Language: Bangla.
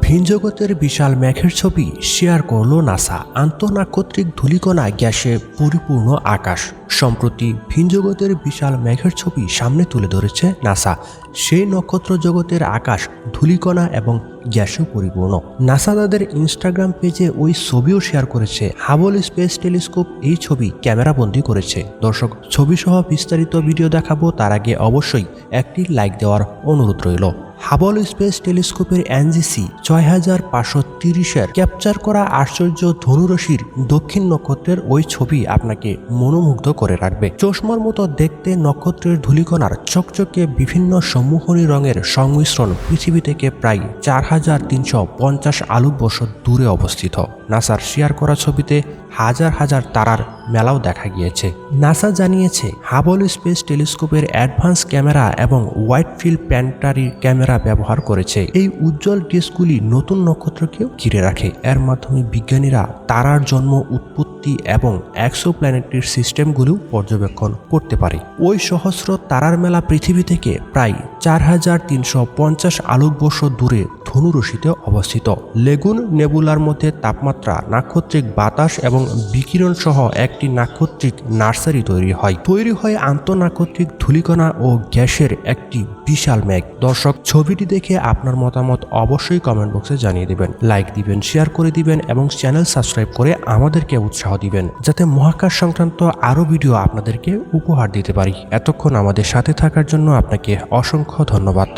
ভিনজগতের বিশাল মেঘের ছবি শেয়ার করল নাসা। আন্তঃনাক্ষত্রিক ধূলিকণা গ্যাসে পরিপূর্ণ আকাশ। সম্প্রতি ভিনজগতের বিশাল মেঘের ছবি সামনে তুলে ধরেছে নাসা। সেই নক্ষত্র জগতের আকাশ ধূলিকণা এবং গ্যাসে পরিপূর্ণ। নাসা তাদের ইনস্টাগ্রাম পেজে ওই ছবিও শেয়ার করেছে। হাবল স্পেস টেলিস্কোপ এই ছবি ক্যামেরাবন্দি করেছে। দর্শক ছবি সহ বিস্তারিত ভিডিও দেখাবো তার আগে অবশ্যই একটি লাইক দেওয়ার অনুরোধ রইল। হাবল স্পেস টেলিস্কোপের এনজিসি ছয় হাজার পাঁচশো তিরিশের ক্যাপচার করা আশ্চর্য ধনুরশির দক্ষিণ নক্ষত্রের ওই ছবি আপনাকে মনোমুগ্ধ করে রাখবে। চশমার মতো দেখতে নক্ষত্রের ধূলিকণার চকচকে বিভিন্ন সম্মোহনী রঙের সংমিশ্রণ পৃথিবী থেকে প্রায় চার হাজার তিনশো পঞ্চাশ আলোকবর্ষ দূরে অবস্থিত। নাসার শেয়ার করা ছবিতে হাজার হাজার তারার মেলাও দেখা গিয়েছে। নাসা জানিয়েছে, হাবল স্পেস টেলিস্কোপের অ্যাডভান্স ক্যামেরা এবং হোয়াইট ফিল্ড প্যান্টারি ক্যামেরা ব্যবহার করেছে। এই উজ্জ্বল ডিস্কগুলি নতুন নক্ষত্রকেও ঘিরে রাখে। এর মাধ্যমে বিজ্ঞানীরা তারার জন্ম, উৎপত্তি এবং এক্সো প্ল্যানেটের সিস্টেমগুলিও পর্যবেক্ষণ করতে পারে। ওই সহস্র তারার মেলা পৃথিবী থেকে প্রায় চার হাজার তিনশো পঞ্চাশ আলোকবর্ষ দূরে ধনুরশিতে অবস্থিত। লেগুন নেবুলার মধ্যে তাপমাত্রা, নাক্ষত্রিক বাতাস এবং বিকিরণ সহ একটি নাক্ষত্রিক নার্সারি তৈরি হয়। তৈরি হয় আন্তঃনাক্ষত্রিক ধূলিকণা ও গ্যাসের একটি বিশাল মেঘ। দর্শক, ছবিটি দেখে আপনার মতামত অবশ্যই কমেন্ট বক্সে জানিয়ে দিবেন। লাইক দিবেন, শেয়ার করে দিবেন এবং চ্যানেল সাবস্ক্রাইব করে আমাদেরকে উৎসাহ দিবেন, যাতে মহাকাশ সংক্রান্ত আরও ভিডিও আপনাদেরকে উপহার দিতে পারি। এতক্ষণ আমাদের সাথে থাকার জন্য আপনাকে অসংখ্য ধন্যবাদ।